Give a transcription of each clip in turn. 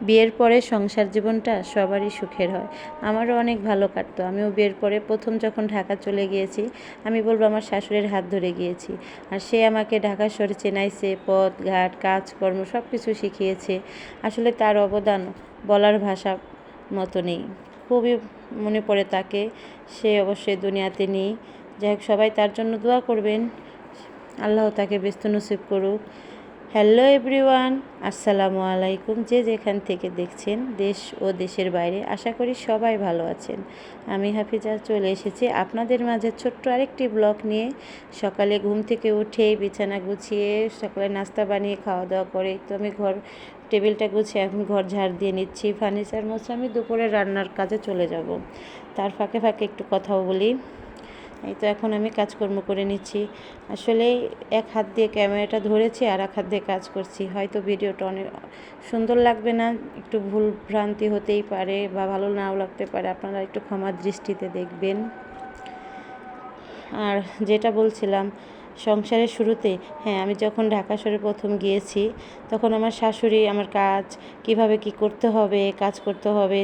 বিয়ের পরে সংসার জীবনটা সবারই সুখের হয়। আমারও অনেক ভালো কাটতো। আমিও বিয়ের পরে প্রথম যখন ঢাকা চলে গিয়েছি, আমি বলব আমার শাশুড়ির হাত ধরে গিয়েছি। আর সে আমাকে ঢাকা শহরে চেনাইছে পথ ঘাট কাজকর্ম সব কিছু শিখিয়েছে। আসলে তার অবদান বলার ভাষা মতো নেই। খুবই মনে পড়ে তাকে। সে অবশ্যই দুনিয়াতে নেই। যাই হোক, সবাই তার জন্য দোয়া করবেন। আল্লাহ তাকে ব্যস্ত নসিব করুক। হ্যালো এভরিওয়ান, আসসালামু আলাইকুম। যে যেখান থেকে দেখছেন, দেশ ও দেশের বাইরে, আশা করি সবাই ভালো আছেন। আমি হাফিজা চলে এসেছি আপনাদের মাঝে ছোট্ট আরেকটি ব্লগ নিয়ে। সকালে ঘুম থেকে উঠে বিছানা গুছিয়ে, সকালে নাস্তা বানিয়ে খাওয়া দাওয়া করে, তো আমি ঘর, টেবিলটা গুছিয়ে এখন ঘর ঝাড় দিয়ে নিচ্ছি। ফার্নিচার মোছে, আমি দুপুরে রান্নার কাজে চলে যাব। তার ফাঁকে ফাঁকে একটু কথাও বলি। এই তো এখন আমি কাজকর্ম করে নিচ্ছি। আসলে এক হাত দিয়ে ক্যামেরাটা ধরেছি, আর এক হাত দিয়ে কাজ করছি। হয়তো ভিডিওটা অনেক সুন্দর লাগবে না, একটু ভুল ভ্রান্তি হতেই পারে বা ভালো নাও লাগতে পারে, আপনারা একটু ক্ষমার দৃষ্টিতে দেখবেন। আর যেটা বলছিলাম, সংসারের শুরুতে হ্যাঁ আমি যখন ঢাকা শহরে প্রথম গিয়েছি, তখন আমার শাশুড়ি, আমার কাজ, কীভাবে কি করতে হবে, কাজ করতে হবে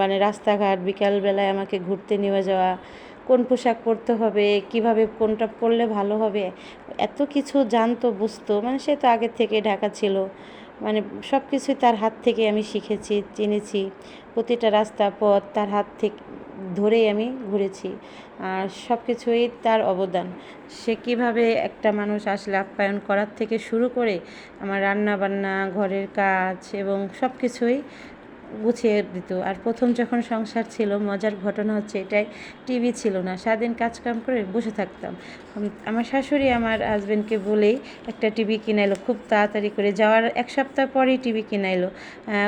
মানে রাস্তাঘাট, বিকালবেলায় আমাকে ঘুরতে নিয়ে যাওয়া কোন পোশাক পরতে হবে, কীভাবে কোনটা পরলে ভালো হবে, এত কিছু জানতো, বুঝতো। মানে সে তো আগের থেকে ঢাকা ছিল। মানে সব কিছুই তার হাত থেকে আমি শিখেছি চিনেছি প্রতিটা রাস্তা, পথ তার হাত থেকে, ধরেই আমি ঘুরেছি। আর সব কিছুই তার অবদান। সে কীভাবে একটা মানুষ আসলে আপ্যায়ন করার থেকে শুরু করে আমার রান্না বান্না ঘরের কাজ এবং সব কিছুই গুছিয়ে দিত। আর প্রথম যখন সংসার ছিল, মজার ঘটনা হচ্ছে এটাই টিভি ছিল না। সারাদিন কাজকাম করে বসে থাকতাম। আমার শাশুড়ি আমার হাজব্যান্ডকে বলেই একটা টিভি কিনাইলো, খুব তাড়াতাড়ি করে। যাওয়ার এক সপ্তাহ পরেই টিভি কিনাইলো।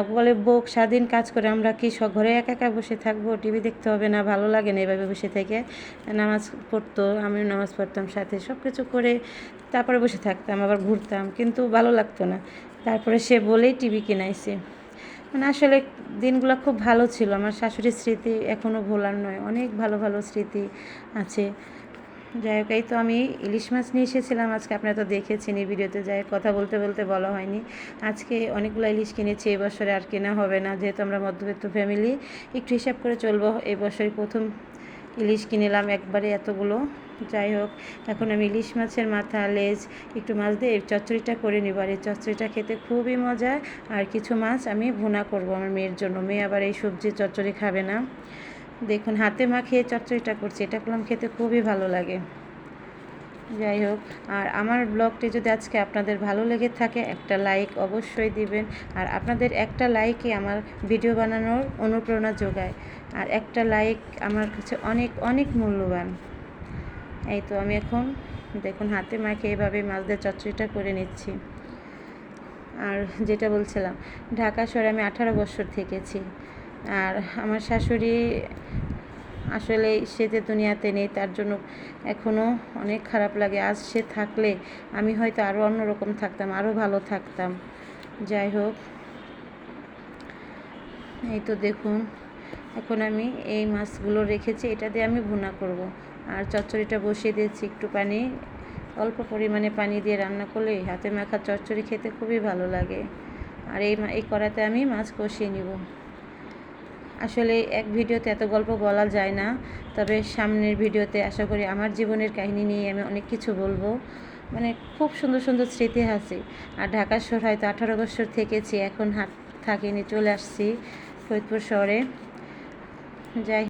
বলে বোক স্বাধীন কাজ করে, আমরা কি ঘরে একা একা বসে থাকব? টিভি দেখতে হবে না, ভালো লাগে না এভাবে বসে থেকে। নামাজ পড়তো, আমিও নামাজ পড়তাম সাথে। সব কিছু করে তারপরে বসে থাকতাম, আবার ঘুরতাম। কিন্তু ভালো লাগতো না। তারপরে সে বলেই টিভি কিনাইছে। মানে আসলে দিনগুলো খুব ভালো ছিল। আমার শাশুড়ির স্মৃতি এখনও ভোলার নয়, অনেক ভালো ভালো স্মৃতি আছে। যাই হোক, এই তো আমি ইলিশ মাছ নিয়ে এসেছিলাম, আজকে আপনারা তো দেখেছেন এই ভিডিওতে, যাই কথা বলতে বলতে বলা হয়নি। আজকে অনেকগুলো ইলিশ কিনেছি এবছরে আর কেনা হবে না, যেহেতু আমরা মধ্যবিত্ত ফ্যামিলি একটু হিসাব করে চলবো এবছরই প্রথম ইলিশ কিনেলাম একবারে এতগুলো। যাই হোক, এখন আমি ইলিশ মাছের মাথা, লেজ, একটু মাছ দিয়ে চচ্চড়িটা করে নিব। আর এই চচ্চড়িটা খেতে খুবই মজা আর কিছু মাছ আমি ভুনা করব আমার মেয়ের জন্য। মেয়ে আবার এই সবজি চচ্চড়ি খাবে না। দেখুন, হাতে মাখিয়ে চচ্চড়িটা করছি। এটা করলাম খেতে খুবই ভালো লাগে। যাই হোক, আর আমার ব্লগটি যদি আজকে আপনাদের ভালো লেগে থাকে, একটা লাইক অবশ্যই দিবেন। আর আপনাদের একটা লাইকই আমার ভিডিও বানানোর অনুপ্রেরণা যোগায়। আর একটা লাইক আমার কাছে অনেক অনেক মূল্যবান। এই তো আমি এখন দেখুন হাতে মাকে এভাবে মাছদের চচ্চড়িটা করে নিচ্ছি। আর যেটা বলছিলাম, ঢাকা শহরে আমি আঠারো বছর থেকেছি। আর আমার শাশুড়ি আসলে সে যে দুনিয়াতে নেই, তার জন্য এখনও অনেক খারাপ লাগে। আজ সে থাকলে আমি হয়তো আরও অন্যরকম থাকতাম আরও ভালো থাকতাম। যাই হোক, এই তো দেখুন এখন আমি এই মাছগুলো রেখেছি, এটা দিয়ে আমি ভুনা করব। আর চচ্চড়িটা বসিয়ে দিয়েছি একটু পানি, অল্প পরিমাণে পানি দিয়ে রান্না করলে হাতে মাখা চচ্চড়ি খেতে খুবই ভালো লাগে। আর এই এই কড়াতে আমি মাছ কষিয়ে নিব। আসলে এক ভিডিওতে এত গল্প বলা যায় না, তবে সামনের ভিডিওতে আশা করি আমার জীবনের কাহিনী নিয়ে আমি অনেক কিছু বলব। মানে খুব সুন্দর সুন্দর স্মৃতি আছে। আর ঢাকা শহর হয়তো আঠারো বছর থেকেছি, এখন হাট থাকিনি, চলে আসছি ফরিদপুর শহরে। যাই